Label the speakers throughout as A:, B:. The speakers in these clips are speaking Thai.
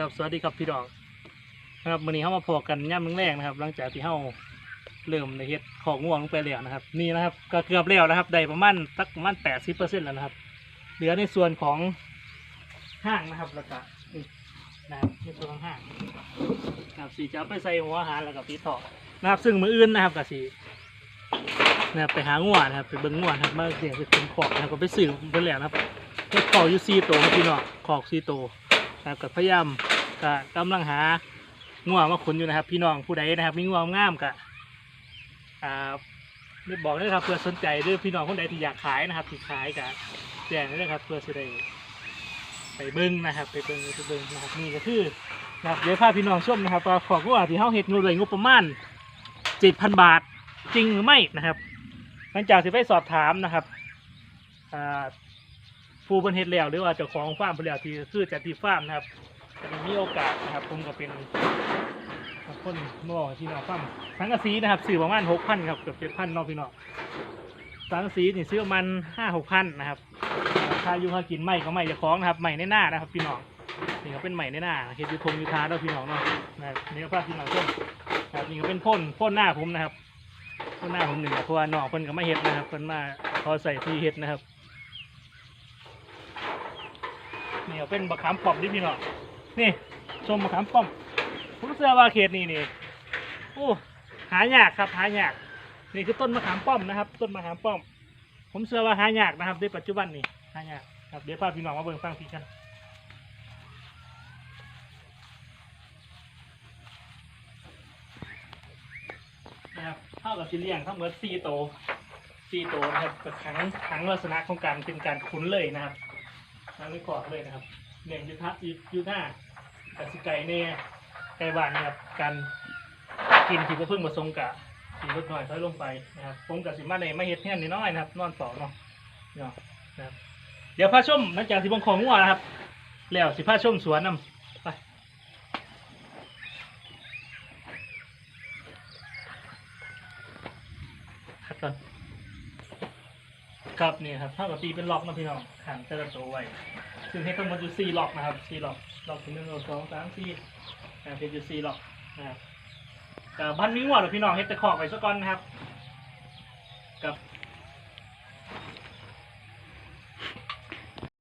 A: ครับสวัสดีครับพี่น้องนะครับวันนี้เข้ามาพอกันย่ำแรงนะครับ หลังจากที่เข้าเริ่มในเฮ็ดของง่วงลงไปแล้วนะครับ นี่นะครับ ก็เกือบแล้วนะครับได้ประมาณสักประมาณแปดสิบเปอร์เซ็นต์แล้วนะครับ เหลือในส่วนของห้างนะครับแล้วก็นี่นะครับในส่วนของห้างนะครับสีจะเอาไปใส่หัวอาหารแล้วก็ปีต่อนะครับ ซึ่งมืออื่นนะครับกับสีนะครับไปหาง่วนะครับไปเบิ้งง่วนะครับมาเสียงไปเป็นขอกนะครับก็ไปซื้อเพิ่นแล้วนะครับเฮ็ดขอกอยู่ซีโตครับพี่น้องขอกซีโตนะครับกับพยายาม ก็กำลังหาง่วงมาขุนอยู่นะครับ พี่น้องผู้ใดนะครับ มีง่วงงามกะอ่าได้บอกเลยครับเพื่อสนใจหรือพี่น้องคนใดที่อยากขายนะครับที่ขายกะแจ้งเลยครับเพื่อจะได้ไปเบิ้งนะครับ ไปเบิ้งไปเบิ้งนะครับนี่ก็คือนะครับเดี๋ยวพาพี่น้องชมนะครับว่าของง่วงที่เฮาเฮ็ดงบเลยงบประมาณเจ็ดพันบาทจริงหรือไม่นะครับหลังจากที่ไปสอบถามนะครับอ่าผู้บริเหตุแล้วหรือว่าเจ้าของฟาร์มผู้แล้วที่คือจัดที่ฟาร์มนะครับ จะมีโอกาสนะครับผมก็เป็นคนเมื่อวานที่น้องฟาร์มสังกะสีนะครับซื้อประมาณหกพันครับเกือบเจ็ดพันนาะพี่น้องสังกะสีนี่ซื้อประมาณห้าหกพันนะครับค่าอยู่ค่ากินไม่ก็ไม่จะคล้องนะครับใหม่ในหน้านะครับ พี่น้องนี่ก็เป็นใหม่ในหน้าเฮ็ดยูทงยูทาแล้วพี่น้องเนาะนะนี่ก็พาพี่น้องชมนครับนี่ก็เป็นพ่นพ่นหน้าผมนะครับพ่นหน้าผมหนึ่งเพราะว่าน้องเพิ่นก็ไม่เฮ็ดนะครับเพิ่นมาขอใส่ที่เฮ็ดนะครับนี่ก็เป็นมะขามปอมที่พี่น้อง นี่ชมมะขามป้อมผมเชื่อว่าเขตนี้นี่โอ้หายากครับหายาก นี่คือต้นมะขามป้อมนะครับ ต้นมะขามป้อม ผมเชื่อว่าหายากนะครับในปัจจุบันนี่หายากครับเดี๋ยวพาพี่น้องมาเบิ่งฟังพี่กันนะครับเท่ากับชิ้นเลี้ยงทั้งหมดสี่โตสี่โตนะครับกับขังขังลักษณะของการเป็นการคุ้นเลยนะครับทางนี้กอดเลยนะครับเน่งยุทธะยุทธา กับสิไก่เนี่ยไก่บ้านนะครับการกินที่พระพึ่งมาทรงกะสีลดหน่อยถอยลงไปนะครับผมกับสิมาในไม่เฮ็ดแห้งนิดน้อยนะครับ นอนสองเนาะเนาะนะครับเดี๋ยวพาชมหลังจากที่บงของงัวนะครับ แล้วสิพาชมสวนนำไปคัดก่อนครับนี่ครับเท่ากับตีเป็นล็อกนะพี่น้องขันแต่ละตัวไว้ ซึ่งให้ทั้งหมดอยู่สี่ล็อกนะครับสี่ล็อกล็อกที่หนึ่งล็อกสองสามสี่นะเป็นอยู่สี่ล็อกนะครับกับบ้านมีหัวหรือพี่น้องเฮ็ดตะขอกไปซะก่อนนะครับ กับ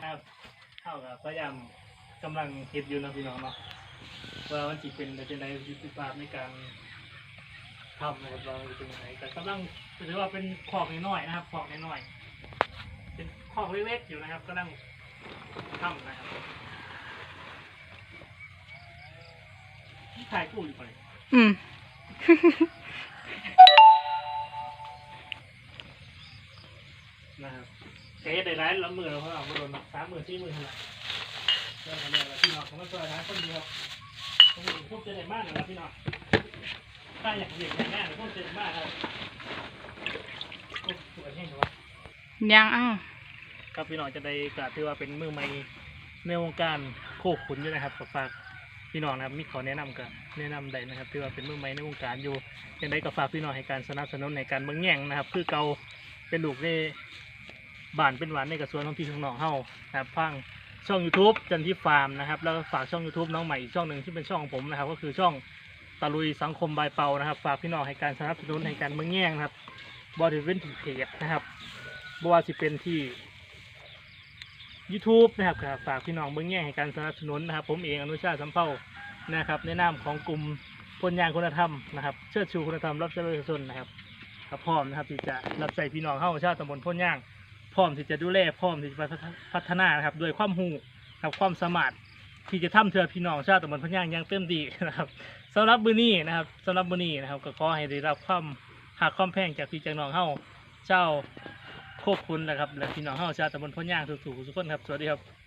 A: ครับเท่ากับพยายามกำลังเฮ็ดอยู่นะพี่น้องเนาะว่ามันจิเป็นเป็นในยุทธศาสตร์ในการทำนะครับว่ามันเป็นยังไงแต่กำลังถือว่าเป็นขอกน้อยๆนะครับขอกน้อยๆเป็นข้อเล็กๆอยู่นะครับก็นั่ง ทำนะครับถ่ายกู้อยู่ไป
B: อืม
A: นะครับเจ๊ได้ร้ายละหมื่นแล้วเขาเอามาโดนสามหมื่นสี่หมื่นเท่าไหร่เรื่องอะไรล่ะพี่น้องของมันตัวร้ายคนเดียวผมเห็นพวกเจ๊ได้มากนะครับพี่น้องถ้าอยากเรียนอย่างแน่พวกเจ๊ได้มากครับโอ้สวยแห้งเลยวะ
B: ยังอ้าว
A: ครับพี่น้องจะได้กล่าวถือว่าเป็นมือใหม่ในวงการโคขุนอยู่นะครับก็ฝากพี่น้องนะครับมีขอแนะนำกันแนะนำได้นะครับถือว่าเป็นมือใหม่ในวงการอยู่ยังไงก็ฝากพี่น้องให้การสนับสนุนในการเมืองแย่งนะครับ คือเกาเป็นลูกในบ้านเป็นหวานในกระทรวงท้องที่ของน้องเฮานะครับฟังช่อง YouTube จันทิฟาร์มนะครับแล้วก็ฝากช่อง YouTube น้องใหม่อีกช่องหนึ่งที่เป็นช่องของผมนะครับ ก็คือช่องตะลุยสังคมบายเปานะครับ ฝากพี่น้องให้การสนับสนุนในการเมืองแย่งนะครับบริเวณที่เพจนะครับบ่ว่าสิเป็นที่ YouTube นะครับก็ฝากพี่น้องเบื้องแง่ให้การสนับสนุนนะครับ ผมเองอนุชาสัมเภานะครับในนามของกลุ่มพลยางคุณธรรมนะครับเชิดชูคุณธรรมรับใช้ประชาชนนะครับก็พร้อมนะครับที่จะรับใช้พี่น้องเข้าชาติตำบลพลยาง พร้อมที่จะดูแลพร้อมที่จะพัฒนานะครับด้วยความหูกับความสามารถที่จะทำเทือพี่น้องชาติตำบลพลยางอย่างเต็มที่นะครับสำหรับมือนี้นะครับสำหรับมือนี้นะครับก็ขอให้ได้รับความหักความแพงจากพี่จากน้องเข้าเจ้า ขอบคุณนะครับ และพี่น้องเฮาชาวตำบลพ่นย่างทุกๆทุกคนครับ สวัสดีครับ